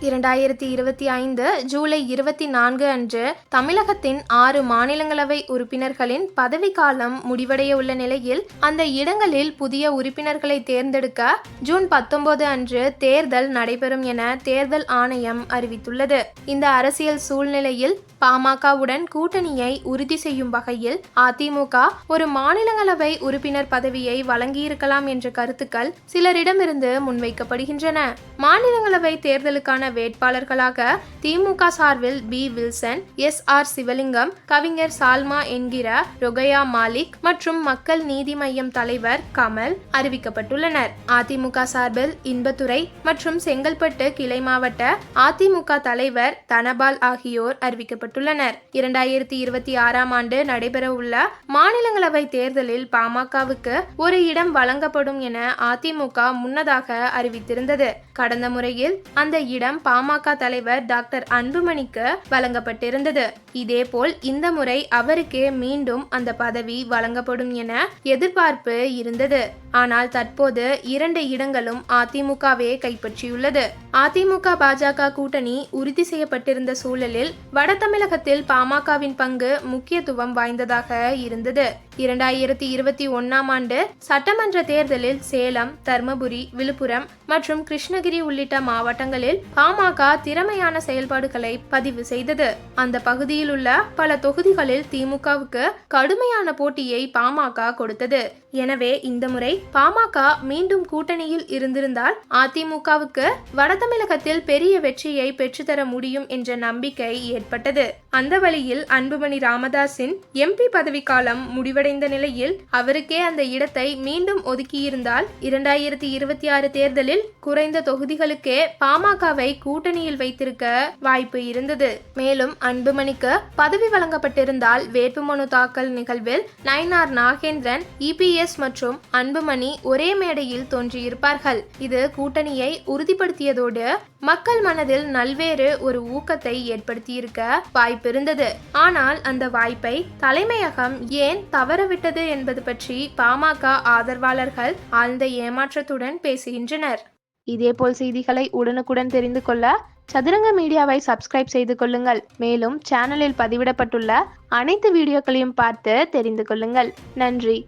இரண்டாயிரத்தி இருபத்தி ஐந்து ஜூலை இருபத்தி நான்கு அன்று தமிழகத்தின் ஆறு மாநிலங்களவை உறுப்பினர்களின் பதவிக்காலம் முடிவடைய உள்ள நிலையில் அந்த இடங்களில் புதிய உறுப்பினர்களை தேர்ந்தெடுக்க ஜூன் பத்தொன்பது அன்று தேர்தல் நடைபெறும் என தேர்தல் ஆணையம் அறிவித்துள்ளது. இந்த அரசியல் சூழ்நிலையில் பாமகவுடன் கூட்டணியை உறுதி செய்யும் வகையில் அதிமுக ஒரு மாநிலங்களவை உறுப்பினர் பதவியை வழங்கியிருக்கலாம் என்ற கருத்துக்கள் சிலரிடமிருந்து முன்வைக்கப்படுகின்றன. மாநிலங்களவை தேர்தலுக்கான வேட்பாளர்களாக திமுக சார்பில் P. Wilson S. R. Sivalingam கவிஞர் சால்மா என்கிற ரொகையா மாலிக் மற்றும் மக்கள் நீதி மையம் தலைவர் கமல் அறிவிக்கப்பட்டுள்ளனர். அதிமுக சார்பில் இன்பத்துறை மற்றும் செங்கல்பட்டு கிளை மாவட்ட அதிமுக தலைவர் தனபால் ஆகியோர் அறிவிக்கப்பட்டுள்ளனர். இரண்டாயிரத்தி இருபத்தி ஆறாம் ஆண்டு நடைபெறவுள்ள மாநிலங்களவை தேர்தலில் பாமகவுக்கு ஒரு இடம் வழங்கப்படும் என அதிமுக முன்னதாக அறிவித்திருந்தது. கடந்த முறையில் அந்த இடம் பாமக தலைவர் டாக்டர் அன்புமணிக்கு வழங்கப்பட்டிருந்தது. இதேபோல் இந்த முறை அவருக்கே மீண்டும் அந்த பதவி வழங்கப்படும் என எதிர்பார்ப்பு இருந்தது. ஆனால் தற்போது இரண்டு இடங்களும் அதிமுகவே கைப்பற்றியுள்ளது. அதிமுக பாஜக கூட்டணி உறுதி செய்யப்பட்டிருந்த சூழலில் வட தமிழகத்தில் பாமகவின் பங்கு முக்கியத்துவம் வாய்ந்ததாக இருந்தது. இரண்டாயிரத்தி இருபத்தி ஒன்னாம் ஆண்டு சட்டமன்ற தேர்தலில் சேலம் தர்மபுரி விழுப்புரம் மற்றும் கிருஷ்ணகிரி உள்ளிட்ட மாவட்டங்களில் பாமக திறமையான செயல்பாடுகளை பதிவு செய்தது. அந்த பகுதியில் உள்ள பல தொகுதிகளில் திமுகவுக்கு கடுமையான போட்டியை பாமக கொடுத்தது. எனவே இந்த முறை பாமக மீண்டும் கூட்டணியில் இருந்திருந்தால் அதிமுகவுக்கு வட தமிழகத்தில் பெரிய வெற்றியை பெற்றுத்தர முடியும் என்ற நம்பிக்கை ஏற்பட்டது. அந்த வழியில் அன்புமணி ராமதாஸின் எம்பி பதவிக்காலம் முடிவடைந்த நிலையில் அவருக்கே அந்த இடத்தை மீண்டும் ஒதுக்கியிருந்தால் இரண்டாயிரத்தி இருபத்தி ஆறு தேர்தலில் குறைந்த தொகுதிகளுக்கே பாமகவை கூட்டணியில் வைத்திருக்க வாய்ப்பு இருந்தது. மேலும் அன்புமணிக்கு பதவி வழங்கப்பட்டிருந்தால் வேட்புமனு தாக்கல் நிகழ்வில் நயினார் நாகேந்திரன் இபிஎஸ் மற்றும் அன்புமணி ஒரே மேடையில் தோன்றியிருப்பார்கள். இது கூட்டணியை உறுதிப்படுத்தியதோடு மக்கள் மனதில் நல்வேறு ஒரு ஊக்கத்தை ஏற்படுத்தியிருக்க வாய்ப்பிருந்தது. ஆனால் அந்த வாய்ப்பை தலைமையகம் ஏன் தவறவிட்டது என்பது பற்றி பாமக ஆதரவாளர்கள் ஆழ்ந்த ஏமாற்றத்துடன் பேசுகின்றனர். இதேபோல் செய்திகளை உடனுக்குடன் தெரிந்து கொள்ள சதுரங்க மீடியாவை சப்ஸ்கிரைப் செய்து கொள்ளுங்கள். மேலும் சேனலில் பதிவிடப்பட்டுள்ள அனைத்து வீடியோக்களையும் பார்த்து தெரிந்து கொள்ளுங்கள். நன்றி.